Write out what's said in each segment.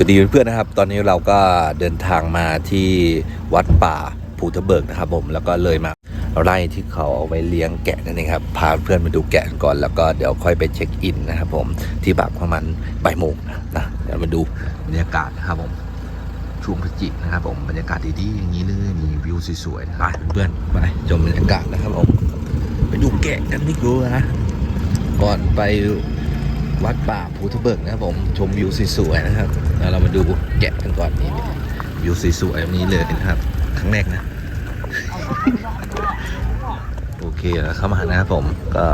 สวัสดีเพื่อนๆนะครับ ตอนนี้เราก็เดินทางมาที่วัดป่าภูทะเบิกนะครับผมแล้วก็เลยมาไร่ที่เขาเอาไว้เลี้ยงแกะนั่นเองครับพาเพื่อนมาดูแกะก่อนแล้วก็เดี๋ยวค่อยไปเช็คอินนะครับผมที่บากประมาณบ่ายโมงนะเดี๋ยวมาดูบรรยากาศนะครับผมช่วงพฤศจิกนะครับผมบรรยากาศดีๆอย่างนี้เลยมีวิวสวยๆนะไปเพื่อนๆไปชมบรรยากาศนะครับผมไปดูแกะกันดีกว่าก่อนไปวัดป่าภูทะเบิกนะครับผมชมวิวสวยๆนะครับ แล้วเรามาดูแกะกันก่อนนี่วิวสวยๆแบบนี้เลยนะครับ ครั้งแรกนะ โอเคแล้วเข้ามานะครับผมก็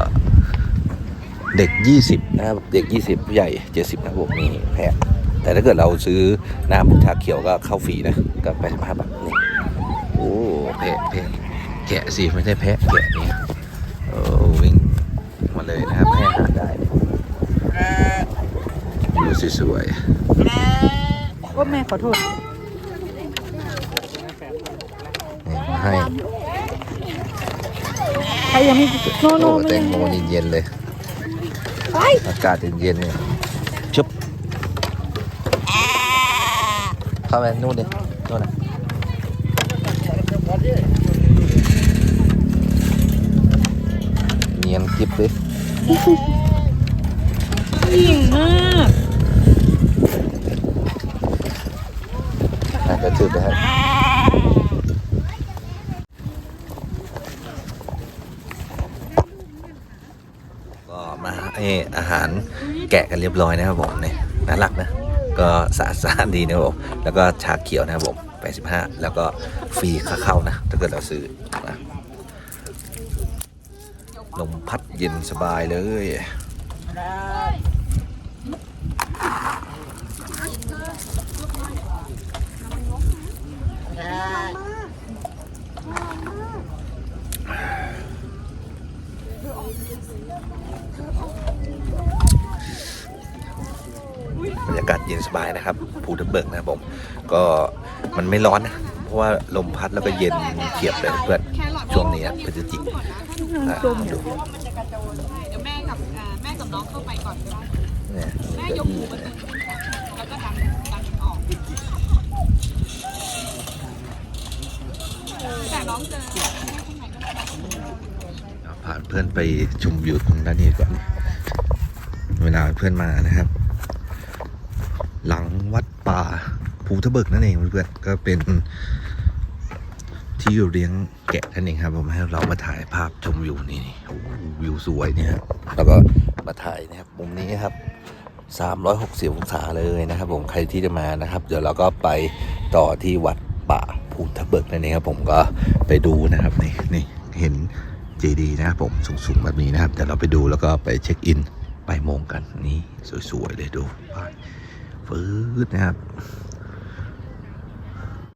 เด็ก 20 นะครับ เด็ก 20ผู้ใหญ่ 70 นะครับผมนี่แพะแต่ถ้าเกิดเราซื้อน้ำชาเขียวก็เข้าฟรีนะก็ไปสิบห้าบาทนี่โอ้แพะแพะแกะสิไม่ใช่แพะแกะนี่โอ้วิ่งมาเลยนะครับให้าหารได้ วิว สวยว่าแม่ขอโทษๆนี่ให้ใครยังไม่โนโนโอ้ไม่แตยังงโมนี่เย็นเลย อากาศเย็นๆเนี่ยชุบเข้าไปนู่นดินู่นนะเนียนกิบดิยิ่งมาก น่าจะครับ ก็มาให้อาหารแกะกันเรียบร้อยนะครับผมเนี่ยน่ารักนะ ก็สะอาดสะอาดดีนะครับผม แล้วก็ชาเขียวนะครับผม85 แล้วก็ฟรีค่าเข้านะ ถ้าเกิดเราซื้อนะลมพัดเย็นสบายเลยากาศเย็นสบายนะครับภูทับเบิกนะครับผมก็มันไม่ร้อนนะเพราะว่าลมพัดแล้วก็เย็นเฉียบเลยเพื่อนช่วงนี้อะพฤศจิกอะดูเดี๋ยวแม่กับอ่าแม่กับน้องเข้าไปก่อนก็ได้เนี่ยแม่เก้ายกอี้หูมันเนี่ยแล้วก็ดันดันมันออกแต่น้องเจอแม่ข้างในก็ได้เอาพาเพื่อนไปชมวิวตรงด้านนี้ก่อน เวลาเพื่อนมานะครับ หลังวัดป่าภูทะเบิกนั่นเองเพื่อนๆก็เป็นที่เลี้ยงแกะนั่นเองครับผมให้เรามาถ่ายภาพชมวิวนี้วิวสวยเนี่ยแล้วก็มาถ่ายนะครับมุมนี้ครับ 360 องศาเลยนะครับ ผมใครที่จะมานะครับ เดี๋ยวเราก็ไปต่อที่วัดป่าภูทะเบิกนั่นเองครับผมก็ไปดูนะครับนี่นี่เห็นเจดีนะครับผมสูงๆแบบนี้นะครับเดี๋ยวเราไปดูแล้วก็ไปเช็คอินไปโมงกันนี่สวยๆเลยดูไป ฟืดนะครับ